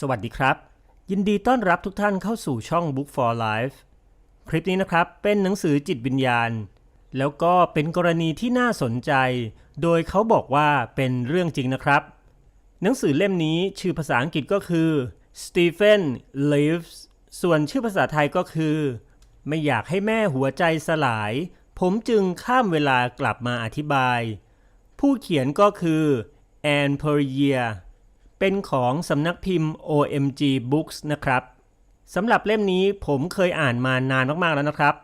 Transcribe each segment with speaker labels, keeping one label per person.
Speaker 1: สวัสดีครับ ยินดีต้อนรับทุกท่านเข้าสู่ช่อง Book for Life คลิปนี้นะครับเป็นหนังสือจิตวิญญาณ แล้วก็เป็นกรณีที่น่าสนใจ โดยเขาบอกว่าเป็นเรื่องจริงนะครับ หนังสือเล่มนี้ชื่อภาษาอังกฤษก็คือ Stephen Lives ส่วนชื่อภาษาไทยก็คือ ไม่อยากให้แม่หัวใจสลาย ผมจึงข้ามเวลากลับมาอธิบาย ผู้เขียนก็คือแอนเพอร์เยีย เป็นของสำนักพิมพ์ OMG Books นะครับสำหรับเล่มนี้ผมเคยอ่านมานานมากๆแล้วนะครับ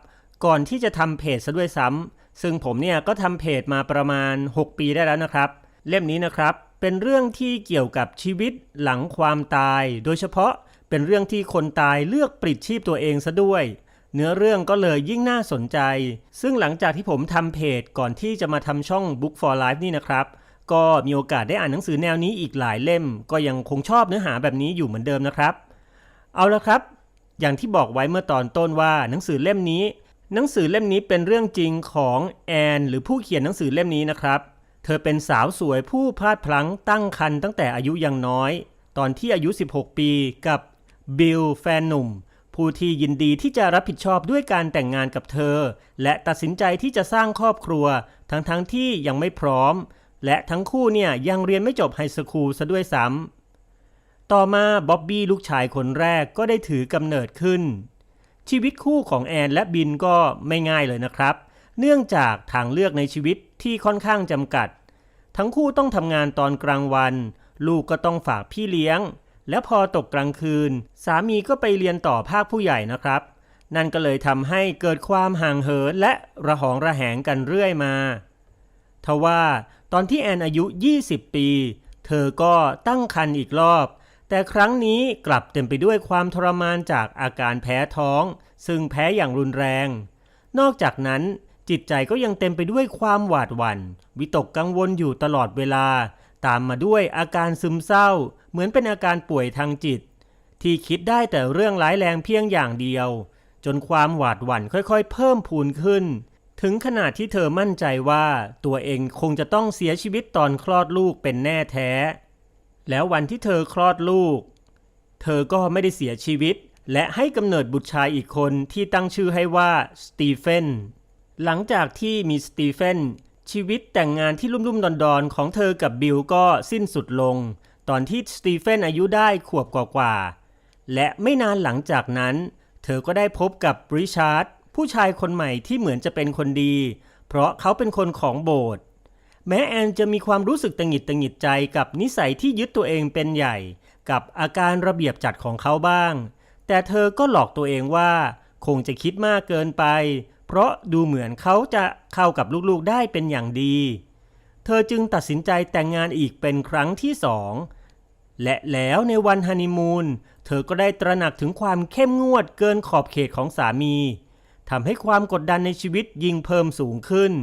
Speaker 1: ก่อนที่จะทำเพจซะด้วยซ้ำซึ่งผมเนี่ยก็ทำเพจมาประมาณ 6 ปีได้แล้วนะครับ เล่มนี้นะครับเป็นเรื่องที่เกี่ยวกับชีวิตหลังความตาย โดยเฉพาะเป็นเรื่องที่คนตายเลือกปลิดชีพตัวเองซะด้วย เนื้อเรื่องก็เลยยิ่งน่าสนใจ ซึ่งหลังจากที่ผมทำเพจก่อนที่จะมาทำช่อง Book for Life นี่นะครับ ก็มีโอกาสได้อ่านหนังสือแนวนี้อีกหลายเล่ม ก็ยังคงชอบเนื้อหาแบบนี้อยู่เหมือนเดิมนะครับ เอาละครับ อย่างที่บอกไว้เมื่อตอนต้นว่าหนังสือเล่มนี้ หนังสือเล่มนี้เป็นเรื่องจริงของแอนหรือผู้เขียนหนังสือเล่มนี้นะครับ เธอเป็นสาวสวยผู้พลาดพลั้งตั้งครรภ์ตั้งแต่อายุยังน้อย ตอนที่อายุ 16 ปีกับบิลแฟนหนุ่มผู้ที่ยินดีที่จะรับผิดชอบด้วยการแต่งงานกับเธอ และตัดสินใจที่จะสร้างครอบครัว ทั้งๆทที่ยังไม่พร้อม และทั้งคู่เนี่ยยังเรียนไม่จบไฮสคูลซะด้วยซ้ำต่อมาบ๊อบบี้ลูกชายคนแรกก็ได้ถือกำเนิดขึ้น ชีวิตคู่ของแอนและบินก็ไม่ง่ายเลยนะครับ เนื่องจากทางเลือกในชีวิตที่ค่อนข้างจำกัด ทั้งคู่ต้องทำงานตอนกลางวัน ลูกก็ต้องฝากพี่เลี้ยง และพอตกกลางคืน สามีก็ไปเรียนต่อภาคผู้ใหญ่นะครับนั่นก็เลยทำให้เกิดความห่างเหินและระหองระแหงกันเรื่อยมา ทว่า ตอนที่แอนอายุ 20 ปี เธอก็ตั้งครรภ์อีกรอบ แต่ครั้งนี้กลับเต็มไปด้วยความทรมานจากอาการแพ้ท้อง ซึ่งแพ้อย่างรุนแรง นอกจากนั้นจิตใจก็ยังเต็มไปด้วยความหวาดหวัน่น วิตกกังวลอยู่ตลอดเวลา ตามมาด้วยอาการซึมเศร้า เหมือนเป็นอาการป่วยทางจิต ที่คิดได้แต่เรื่องร้ายแรงเพียงอย่างเดียว จนความหวาดหวั่นค่อยๆ เพิ่มพูนขึ้น ถึงขนาดที่เธอมั่นใจว่าตัวเองคงจะต้องเสียชีวิตตอนคลอดลูกเป็นแน่แท้ แล้ววันที่เธอคลอดลูก เธอก็ไม่ได้เสียชีวิต และให้กำเนิดบุตรชายอีกคนที่ตั้งชื่อให้ว่าสตีเฟน หลังจากที่มีสตีเฟนชีวิตแต่งงานที่ลุ่มๆดอนๆ ของเธอกับบิลก็สิ้นสุดลง ตอนที่สตีเฟนอายุได้ขวบกว่าๆและไม่นานหลังจากนั้น เธอก็ได้พบกับริชาร์ด ผู้ชายคนใหม่ที่เหมือนจะเป็นคนดี เพราะเขาเป็นคนของโบสถ์แม้แอนจะมีความรู้สึกตังหิดตังหิดใจกับนิสัยที่ยึดตัวเองเป็นใหญ่ กับอาการระเบียบจัดของเขาบ้าง แต่เธอก็หลอกตัวเองว่า คงจะคิดมากเกินไป เพราะดูเหมือนเขาจะเข้ากับลูกๆได้เป็นอย่างดี เธอจึงตัดสินใจแต่งงานอีกเป็นครั้งที่สองและแล้วในวันฮันนีมูนเธอก็ได้ตระหนักถึงความเข้มงวดเกินขอบเขตของสามี ทำให้ความกดดันในชีวิตยิ่งเพิ่มสูงขึ้น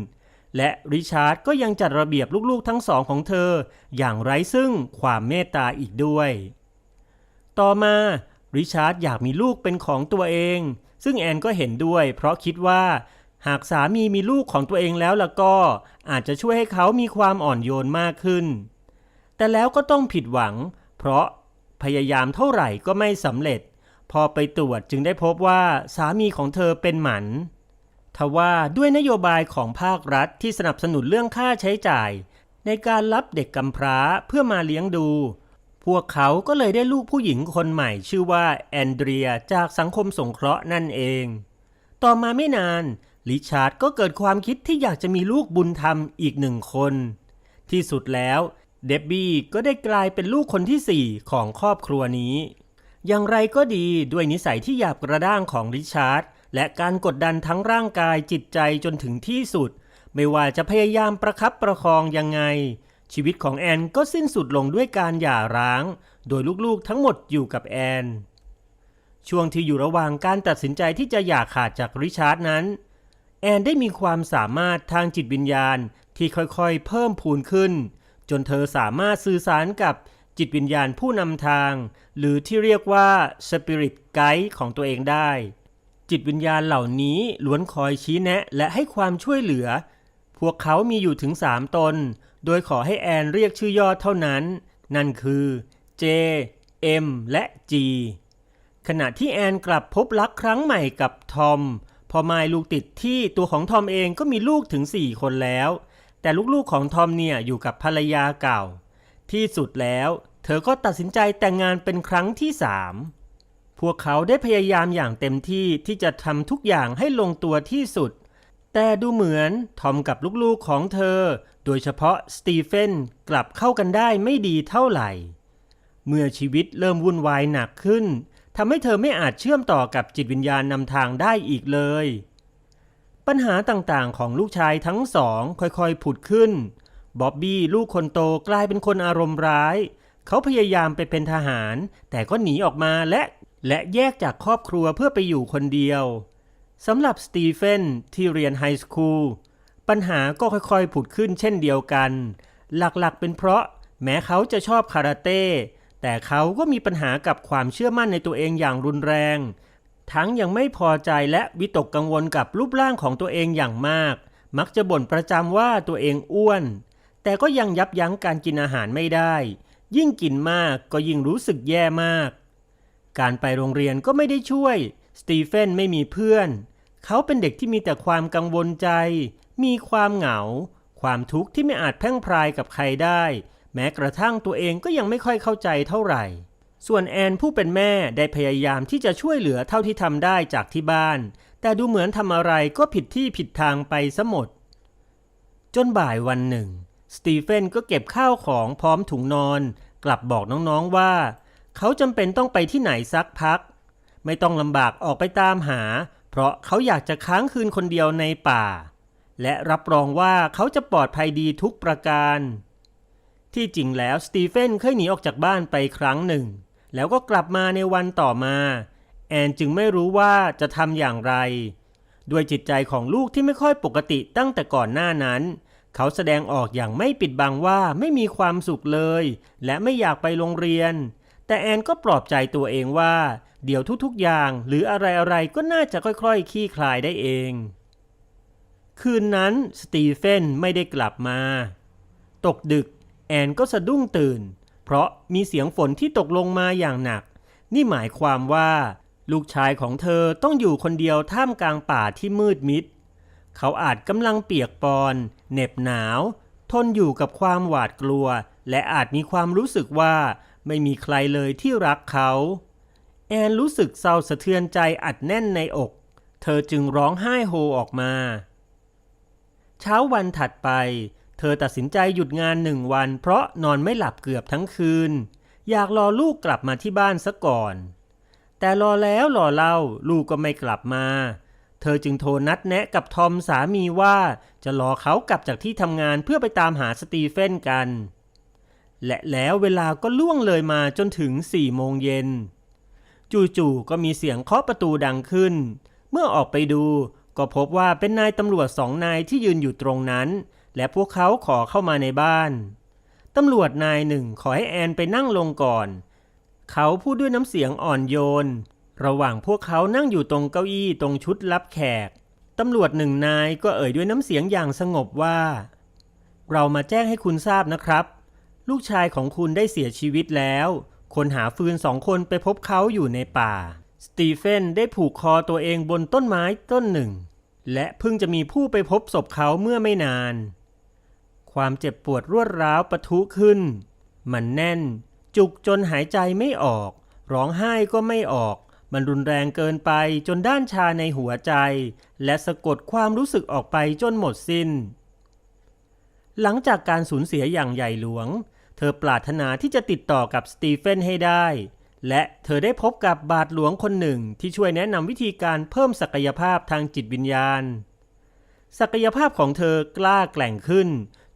Speaker 1: และริชาร์ดก็ยังจัดระเบียบลูกๆทั้งสองของเธอ อย่างไร้ซึ่งความเมตตาอีกด้วย ต่อมาริชาร์ดอยากมีลูกเป็นของตัวเอง ซึ่งแอนก็เห็นด้วย เพราะคิดว่าหากสามีมีลูกของตัวเองแล้วล่ะก็ อาจจะช่วยให้เขามีความอ่อนโยนมากขึ้น แต่แล้วก็ต้องผิดหวัง เพราะพยายามเท่าไหร่ก็ไม่สำเร็จ พอไปตรวจจึงได้พบว่าสามีของเธอเป็นหมันทว่าด้วยนโยบายของภาครัฐที่สนับสนุนเรื่องค่าใช้จ่าย ในการรับเด็กกำพร้าเพื่อมาเลี้ยงดู พวกเขาก็เลยได้ลูกผู้หญิงคนใหม่ชื่อว่าแอนเดรียจากสังคมสงเคราะห์นั่นเอง ต่อมาไม่นานลิชาร์ดก็เกิดความคิดที่อยากจะมีลูกบุญธรรมอีกหนึ่งคน ที่สุดแล้วเดบบี้ก็ได้กลายเป็นลูกคนที่สี่ของครอบครัวนี้ อย่างไรก็ดีด้วยนิสัยที่หยาบกระด้างของริชาร์ดและการกดดันทั้งร่างกายจิตใจจนถึงที่สุด ไม่ว่าจะพยายามประคับประคองยังไง ชีวิตของแอนก็สิ้นสุดลงด้วยการหย่าร้าง โดยลูกๆทั้งหมดอยู่กับแอน ช่วงที่อยู่ระหว่างการตัดสินใจที่จะหย่าขาดจากริชาร์ดนั้น แอนได้มีความสามารถทางจิตวิญญาณที่ค่อยๆ เพิ่มพูนขึ้น จนเธอสามารถสื่อสารกับ จิตวิญญาณผู้นำทาง หรือที่เรียกว่าสปิริตไกด์ของตัวเองได้ จิตวิญญาณเหล่านี้ล้วนคอยชี้แนะและให้ความช่วยเหลือ พวกเขามีอยู่ถึง3ตน โดยขอให้แอนเรียกชื่อย่อเท่านั้น นั่นคือ J M และ G ขณะที่แอนกลับพบรักครั้งใหม่กับทอม พอมายลูกติดที่ตัวของทอมเองก็มีลูกถึง 4 คนแล้ว แต่ลูกๆของทอมเนี่ยอยู่กับภรรยาเก่า ที่สุดแล้ว เธอก็ตัดสินใจแต่งงานเป็นครั้งที่สามพวกเขาได้พยายามอย่างเต็มที่ที่จะทำทุกอย่างให้ลงตัวที่สุด แต่ดูเหมือนทอมกับลูกๆของเธอ โดยเฉพาะสตีเฟนกลับเข้ากันได้ไม่ดีเท่าไหร่ เมื่อชีวิตเริ่มวุ่นวายหนักขึ้นทำให้เธอไม่อาจเชื่อมต่อกับจิตวิญญาณนำทางได้อีกเลย ปัญหาต่างๆของลูกชายทั้งสองค่อยๆผุดขึ้นบ๊อบบี้ลูกคนโตกลายเป็นคนอารมณ์ร้าย เขาพยายามไปเป็นทหาร แต่ก็หนีออกมาและและแยกจากครอบครัวเพื่อไปอยู่คนเดียวสำหรับสตีเฟนที่เรียนไฮสคูลปัญหาก็ค่อยๆผุดขึ้นเช่นเดียวกัน หลักๆเป็นเพราะแม้เขาจะชอบคาราเต้ แต่เขาก็มีปัญหากับความเชื่อมั่นในตัวเองอย่างรุนแรง ทั้งยังไม่พอใจและวิตกกังวลกับรูปร่างของตัวเองอย่างมาก มักจะบ่นประจำว่าตัวเองอ้วน แต่ก็ยังยับยั้งการกินอาหารไม่ได้ ยิ่งกินมากก็ยิ่งรู้สึกแย่มาก การไปโรงเรียนก็ไม่ได้ช่วย สตีเฟนไม่มีเพื่อน เขาเป็นเด็กที่มีแต่ความกังวลใจ มีความเหงา ความทุกข์ที่ไม่อาจแพ่งพรายกับใครได้ แม้กระทั่งตัวเองก็ยังไม่ค่อยเข้าใจเท่าไหร่ ส่วนแอนผู้เป็นแม่ได้พยายามที่จะช่วยเหลือเท่าที่ทำได้จากที่บ้าน แต่ดูเหมือนทำอะไรก็ผิดที่ผิดทางไปซะหมด จนบ่ายวันหนึ่ง สตีเฟนก็เก็บข้าวของพร้อมถุงนอน กลับบอกน้องๆว่า เขาจำเป็นต้องไปที่ไหนสักพัก ไม่ต้องลำบากออกไปตามหา เพราะเขาอยากจะค้างคืนคนเดียวในป่า และรับรองว่าเขาจะปลอดภัยดีทุกประการ ที่จริงแล้วสตีเฟนเคยหนีออกจากบ้านไปครั้งหนึ่ง แล้วก็กลับมาในวันต่อมา แอนจึงไม่รู้ว่าจะทำอย่างไร ด้วยจิตใจของลูกที่ไม่ค่อยปกติตั้งแต่ก่อนหน้านั้น เขาแสดงออกอย่างไม่ปิดบังว่าไม่มีความสุขเลย และไม่อยากไปโรงเรียน แต่แอนก็ปลอบใจตัวเองว่า เดี๋ยวทุกๆอย่างหรืออะไรๆก็น่าจะค่อยๆคลี่คลายได้เอง คืนนั้นสตีเฟนไม่ได้กลับมา ตกดึก แอนก็สะดุ้งตื่น เพราะมีเสียงฝนที่ตกลงมาอย่างหนัก นี่หมายความว่า ลูกชายของเธอต้องอยู่คนเดียวท่ามกลางป่าที่มืดมิด เขาอาจกำลังเปียกปอนเหน็บหนาว ทนอยู่กับความหวาดกลัว และอาจมีความรู้สึกว่าไม่มีใครเลยที่รักเขา แอนรู้สึกเศร้าสะเทือนใจอัดแน่นในอก เธอจึงร้องไห้โฮออกมา เช้าวันถัดไป เธอตัดสินใจหยุดงานหนึ่งวันเพราะนอนไม่หลับเกือบทั้งคืน อยากรอลูกกลับมาที่บ้านซะก่อน แต่รอแล้วรอเล่าลูกก็ไม่กลับมา เธอจึงโทรนัดแนะกับทอมสามีว่า จะรอเขากลับจากที่ทำงานเพื่อไปตามหาสตีเฟนกัน และแล้วเวลาก็ล่วงเลยมาจนถึงสี่โมงเย็น จู่ๆก็มีเสียงเคาะประตูดังขึ้น เมื่อออกไปดูก็พบว่าเป็นนายตำรวจสองนายที่ยืนอยู่ตรงนั้น และพวกเขาขอเข้ามาในบ้าน ตำรวจนายหนึ่งขอให้แอนไปนั่งลงก่อน เขาพูดด้วยน้ำเสียงอ่อนโยน ระหว่างพวกเขานั่งอยู่ตรงเก้าอี้ตรงชุดรับแขก ตำรวจหนึ่งนายก็เอ่ยด้วยน้ำเสียงอย่างสงบว่า เรามาแจ้งให้คุณทราบนะครับ ลูกชายของคุณได้เสียชีวิตแล้ว คนหาฟืนสองคนไปพบเขาอยู่ในป่า สตีเฟนได้ผูกคอตัวเองบนต้นไม้ต้นหนึ่ง และเพิ่งจะมีผู้ไปพบศพเขาเมื่อไม่นาน ความเจ็บปวดรวดร้าวปะทุขึ้น มันแน่น จุกจนหายใจไม่ออก ร้องไห้ก็ไม่ออก มันรุนแรงเกินไปจนด้านชาในหัวใจ และสะกดความรู้สึกออกไปจนหมดสิน้น หลังจากการสูญเสียอย่างใหญ่หลวง เธอปรารถนาที่จะติดต่อกับสตีเฟนให้ได้ และเธอได้พบกับบาทหลวงคนหนึ่งที่ช่วยแนะนำวิธีการเพิ่มศักยภาพทางจิตวิญญาณ ศักยภาพของเธอกล้าแกล่งขึ้น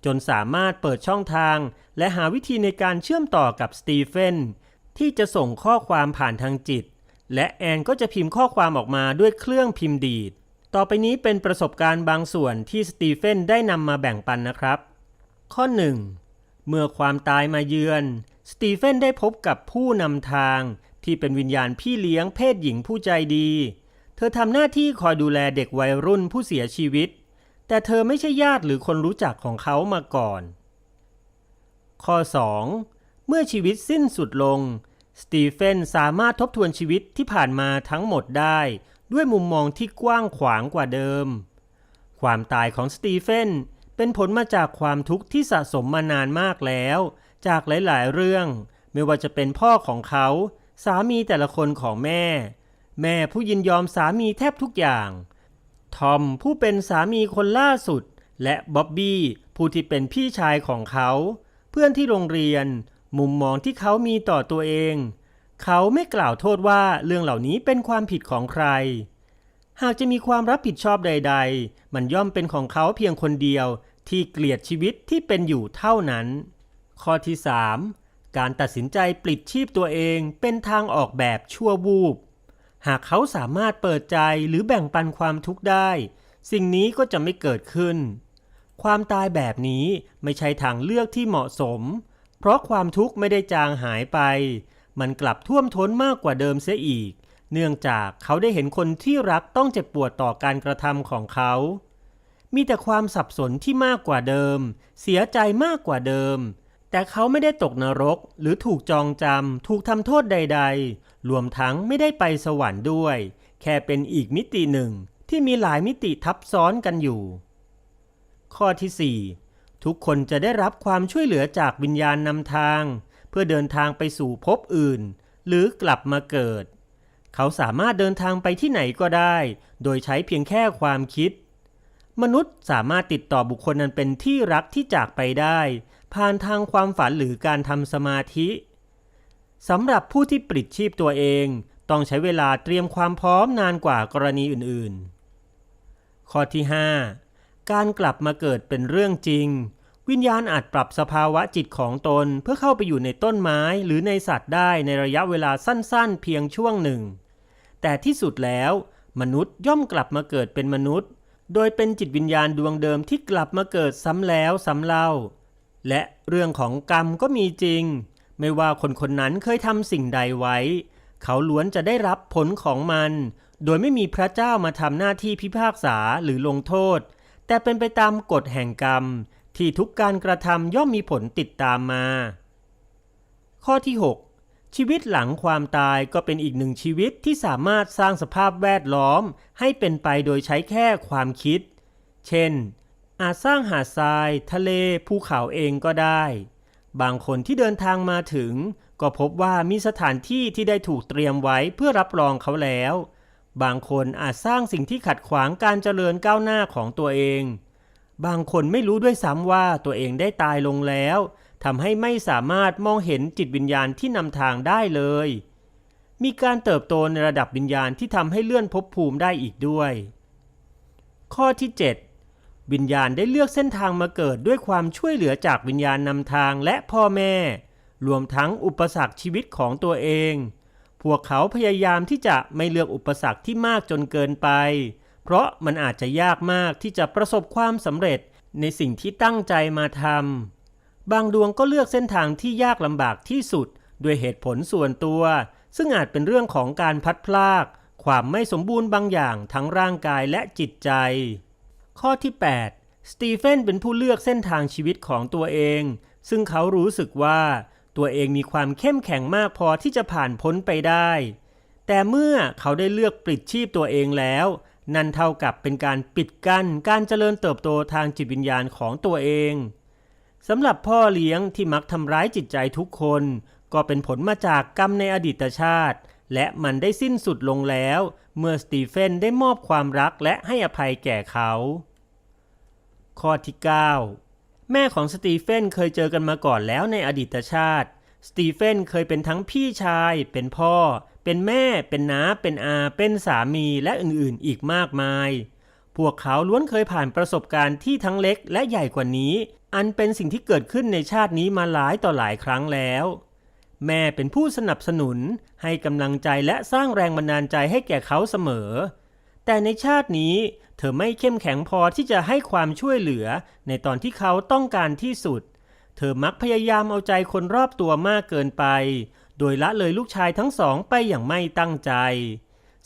Speaker 1: จนสามารถเปิดช่องทาง และหาวิธีในการเชื่อมต่อกับสตีเฟนที่จะส่งข้อความผ่านทางจิต และแอนก็จะพิมพ์ข้อความออกมาด้วยเครื่องพิมพ์ดีด ต่อไปนี้เป็นประสบการณ์บางส่วนที่สตีเฟนได้นำมาแบ่งปันนะครับ ข้อ 1. เมื่อความตายมาเยือน สตีเฟนได้พบกับผู้นำทาง ที่เป็นวิญญาณพี่เลี้ยงเพศหญิงผู้ใจดี เธอทำหน้าที่คอยดูแลเด็กวัยรุ่นผู้เสียชีวิต แต่เธอไม่ใช่ญาติหรือคนรู้จักของเขามาก่อน ข้อ 2. เมื่อชีวิตสิ้นสุดลง สตีเฟนสามารถทบทวนชีวิตที่ผ่านมาทั้งหมดได้ ด้วยมุมมองที่กว้างขวางกว่าเดิม ความตายของสตีเฟนเป็นผลมาจากความทุกข์ที่สะสมมานานมากแล้ว จากหลายๆ เรื่อง ไม่ว่าจะเป็นพ่อของเขา สามีแต่ละคนของแม่ แม่ผู้ยินยอมสามีแทบทุกอย่าง ทอมผู้เป็นสามีคนล่าสุด และบ๊อบบี้ผู้ที่เป็นพี่ชายของเขา เพื่อนที่โรงเรียน มุมมองที่เขามีต่อตัวเอง เขาไม่กล่าวโทษว่าเรื่องเหล่านี้เป็นความผิดของใคร หากจะมีความรับผิดชอบใด ๆ มันย่อมเป็นของเขาเพียงคนเดียวที่เกลียดชีวิตที่เป็นอยู่เท่านั้น ข้อที่ 3 การตัดสินใจปลิดชีพตัวเองเป็นทางออกแบบชั่ววูบ หากเขาสามารถเปิดใจหรือแบ่งปันความทุกข์ได้ สิ่งนี้ก็จะไม่เกิดขึ้น ความตายแบบนี้ไม่ใช่ทางเลือกที่เหมาะสม เพราะความทุกข์ไม่ได้จางหายไป มันกลับท่วมท้นมากกว่าเดิมเสียอีก เนื่องจากเขาได้เห็นคนที่รักต้องเจ็บปวดต่อการกระทำของเขา มีแต่ความสับสนที่มากกว่าเดิม เสียใจมากกว่าเดิม แต่เขาไม่ได้ตกนรก หรือถูกจองจำถูกทำโทษใด ๆ รวมทั้งไม่ได้ไปสวรรค์ด้วย แค่เป็นอีกมิติหนึ่งที่มีหลายมิติทับซ้อนกันอยู่ ข้อที่ 4 ทุกคนจะได้รับความช่วยเหลือจากวิญญาณนำทาง เพื่อเดินทางไปสู่ภพอื่น หรือกลับมาเกิด เขาสามารถเดินทางไปที่ไหนก็ได้ โดยใช้เพียงแค่ความคิด มนุษย์สามารถติดต่อบุคคลนั้นเป็นที่รักที่จากไปได้ ผ่านทางความฝันหรือการทำสมาธิสำหรับผู้ที่ปลิดชีพตัวเอง ต้องใช้เวลาเตรียมความพร้อมนานกว่ากรณีอื่นๆ ข้อที่ 5 การกลับมาเกิดเป็นเรื่องจริง วิญญาณอาจปรับสภาวะจิตของตนเพื่อเข้าไปอยู่ในต้นไม้หรือในสัตว์ได้ในระยะเวลาสั้นๆ เพียงช่วงหนึ่ง แต่ที่สุดแล้ว มนุษย์ย่อมกลับมาเกิดเป็นมนุษย์ โดยเป็นจิตวิญญาณดวงเดิมที่กลับมาเกิดซ้ำแล้วซ้ำเล่า และเรื่องของกรรมก็มีจริง ไม่ว่าคนคนนั้นเคยทำสิ่งใดไว้ เขาล้วนจะได้รับผลของมัน โดยไม่มีพระเจ้ามาทำหน้าที่พิพากษาหรือลงโทษ แต่เป็นไปตามกฎแห่งกรรมที่ทุกการกระทำย่อมมีผลติดตามมา ข้อที่ 6 ชีวิตหลังความตายก็เป็นอีกหนึ่งชีวิตที่สามารถสร้างสภาพแวดล้อมให้เป็นไปโดยใช้แค่ความคิด เช่น อาจสร้างหาดทราย ทะเล ภูเขาเองก็ได้ บางคนที่เดินทางมาถึง ก็พบว่ามีสถานที่ที่ได้ถูกเตรียมไว้เพื่อรับรองเขาแล้ว บางคนอาจสร้างสิ่งที่ขัดขวางการเจริญก้าวหน้าของตัวเอง บางคนไม่รู้ด้วยซ้ำว่าตัวเองได้ตายลงแล้วทำให้ไม่สามารถมองเห็นจิตวิญญาณที่นำทางได้เลย มีการเติบโตในระดับวิญญาณที่ทำให้เลื่อนภพภูมิได้อีกด้วย ข้อที่ 7 วิญญาณได้เลือกเส้นทางมาเกิดด้วยความช่วยเหลือจากวิญญาณนำทางและพ่อแม่ รวมทั้งอุปสรรคชีวิตของตัวเอง พวกเขาพยายามที่จะไม่เลือกอุปสรรคที่มากจนเกินไป เพราะมันอาจจะยากมากที่จะประสบความสำเร็จในสิ่งที่ตั้งใจมาทำ บางดวงก็เลือกเส้นทางที่ยากลำบากที่สุด ด้วยเหตุผลส่วนตัว ซึ่งอาจเป็นเรื่องของการพัดพลาก ความไม่สมบูรณ์บางอย่างทั้งร่างกายและจิตใจ ข้อที่ 8 สตีเฟนเป็นผู้เลือกเส้นทางชีวิตของตัวเอง ซึ่งเขารู้สึกว่า ตัวเองมีความเข้มแข็งมากพอที่จะผ่านพ้นไปได้ แต่เมื่อเขาได้เลือกปลิดชีพตัวเองแล้ว นั่นเท่ากับเป็นการปิดกั้นการเจริญเติบโตทางจิตวิญญาณของตัวเองสำหรับพ่อเลี้ยงที่มักทำร้ายจิตใจทุกคน ก็เป็นผลมาจากกรรมในอดีตชาติ และมันได้สิ้นสุดลงแล้ว เมื่อสตีเฟนได้มอบความรักและให้อภัยแก่เขา ข้อที่ 9 แม่ของสตีเฟนเคยเจอกันมาก่อนแล้วในอดีตชาติ สตีเฟนเคยเป็นทั้งพี่ชาย เป็นพ่อ เป็นแม่ เป็นน้า เป็นอา เป็นสามีและอื่นๆ อีกมากมาย พวกเขาล้วนเคยผ่านประสบการณ์ที่ทั้งเล็กและใหญ่กว่านี้ อันเป็นสิ่งที่เกิดขึ้นในชาตินี้มาหลายต่อหลายครั้งแล้ว แม่เป็นผู้สนับสนุน ให้กำลังใจและสร้างแรงบันดาลใจให้แก่เขาเสมอ แต่ในชาตินี้เธอไม่เข้มแข็งพอที่จะให้ความช่วยเหลือในตอนที่เขาต้องการที่สุด เธอมักพยายามเอาใจคนรอบตัวมากเกินไป โดยละเลยลูกชายทั้งสองไปอย่างไม่ตั้งใจ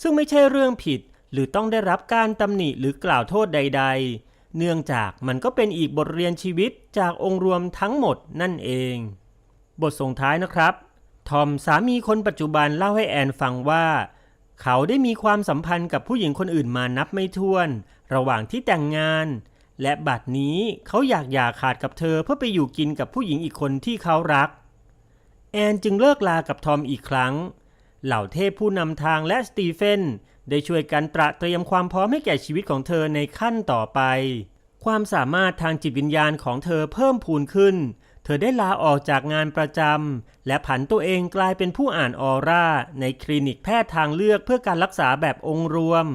Speaker 1: ซึ่งไม่ใช่เรื่องผิดหรือต้องได้รับการตำหนิหรือกล่าวโทษใด ๆ เนื่องจากมันก็เป็นอีกบทเรียนชีวิตจากองค์รวมทั้งหมดนั่นเอง บทส่งท้ายนะครับ ทอมสามีคนปัจจุบันเล่าให้แอนฟังว่า เขาได้มีความสัมพันธ์กับผู้หญิงคนอื่นมานับไม่ถ้วน ระหว่างที่แต่งงาน และบัดนี้เขาอยากหย่าขาดกับเธอเพื่อไปอยู่กินกับผู้หญิงอีกคนที่เขารัก แอนจึงเลิกลากับทอมอีกครั้ง เหล่าเทพผู้นำทางและสตีเฟนได้ช่วยกันตระเตรียมความพร้อมให้แก่ชีวิตของเธอในขั้นต่อไป ความสามารถทางจิตวิญญาณของเธอเพิ่มพูนขึ้น เธอได้ลาออกจากงานประจำและผันตัวเองกลายเป็นผู้อ่านออร่า ในคลินิกแพทย์ทางเลือกเพื่อการรักษาแบบองค์รวม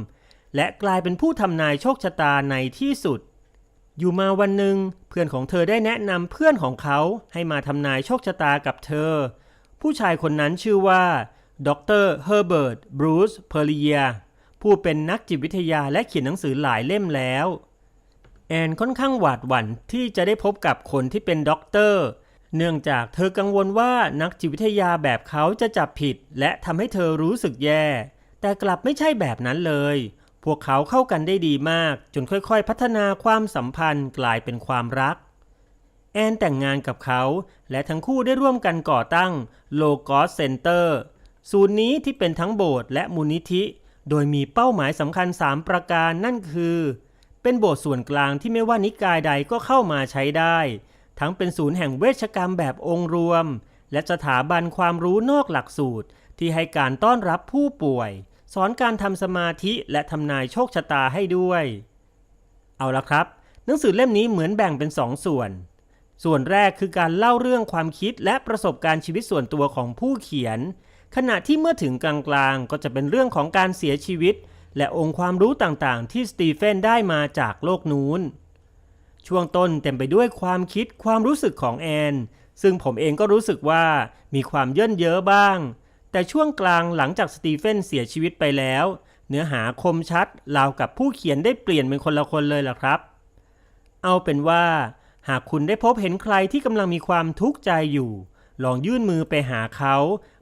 Speaker 1: และกลายเป็นผู้ทำนายโชคชะตาในที่สุด อยู่มาวันหนึ่งเพื่อนของเธอได้แนะนำเพื่อนของเขาให้มาทำนายโชคชะตากับเธอ ผู้ชายคนนั้นชื่อว่าดรเฮอร์เบิร์ตบรูซเพอร์เลียผู้เป็นนักจิตวิทยาและเขียนหนังสือหลายเล่มแล้ว แอนค่อนข้างหวาดหวั่นที่จะได้พบกับคนที่เป็นด็อกเตอร์ เนื่องจากเธอกังวลว่านักจิตวิทยาแบบเขาจะจับผิด และทำให้เธอรู้สึกแย่ แต่กลับไม่ใช่แบบนั้นเลย พวกเขาเข้ากันได้ดีมาก จนค่อยๆ พัฒนาความสัมพันธ์กลายเป็นความรัก แอนแต่งงานกับเขา และทั้งคู่ได้ร่วมกันก่อตั้งโลกอสเซ็นเตอร์ศูนย์นี้ที่เป็นทั้งโบสถ์และมูลนิธิ โดยมีเป้าหมายสำคัญ 3 ประการนั่นคือ เป็นโบสถ์ส่วนกลางที่ไม่ว่านิกายใดก็เข้ามาใช้ได้ ทั้งเป็นศูนย์แห่งเวชกรรมแบบองค์รวม และสถาบันความรู้นอกหลักสูตร ที่ให้การต้อนรับผู้ป่วย สอนการทำสมาธิและทำนายโชคชะตาให้ด้วย เอาละครับ หนังสือเล่มนี้เหมือนแบ่งเป็นสองส่วน ส่วนแรกคือการเล่าเรื่องความคิดและประสบการณ์ชีวิตส่วนตัวของผู้เขียน ขณะที่เมื่อถึงกลางๆ ก็จะเป็นเรื่องของการเสียชีวิต และองค์ความรู้ต่างๆ ที่สตีเฟนได้มาจากโลกนู้น ช่วงต้นเต็มไปด้วยความคิดความรู้สึกของแอน ซึ่งผมเองก็รู้สึกว่ามีความเย่นเยอะบ้าง แต่ช่วงกลางหลังจากสตีเฟนเสียชีวิตไปแล้ว เนื้อหาคมชัดราวกับผู้เขียนได้เปลี่ยนเป็นคนละคนเลยล่ะครับ เอาเป็นว่าหากคุณได้พบเห็นใครที่กำลังมีความทุกข์ใจอยู่ ลองยื่นมือไปหาเขา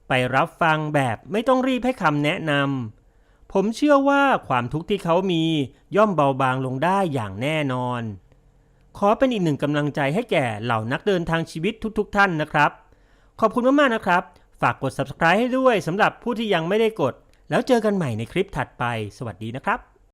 Speaker 1: ไปรับฟังแบบไม่ต้องรีบให้คำแนะนำ ผมเชื่อว่าความทุกข์ที่เขามีย่อมเบาบางลงได้อย่างแน่นอน ขอเป็นอีกหนึ่งกำลังใจให้แก่เหล่านักเดินทางชีวิตทุกๆทท่านนะครับ ขอบคุณมากๆนะครับ ฝากกด subscribe ให้ด้วยสำหรับผู้ที่ยังไม่ได้กด แล้วเจอกันใหม่ในคลิปถัดไป สวัสดีนะครับ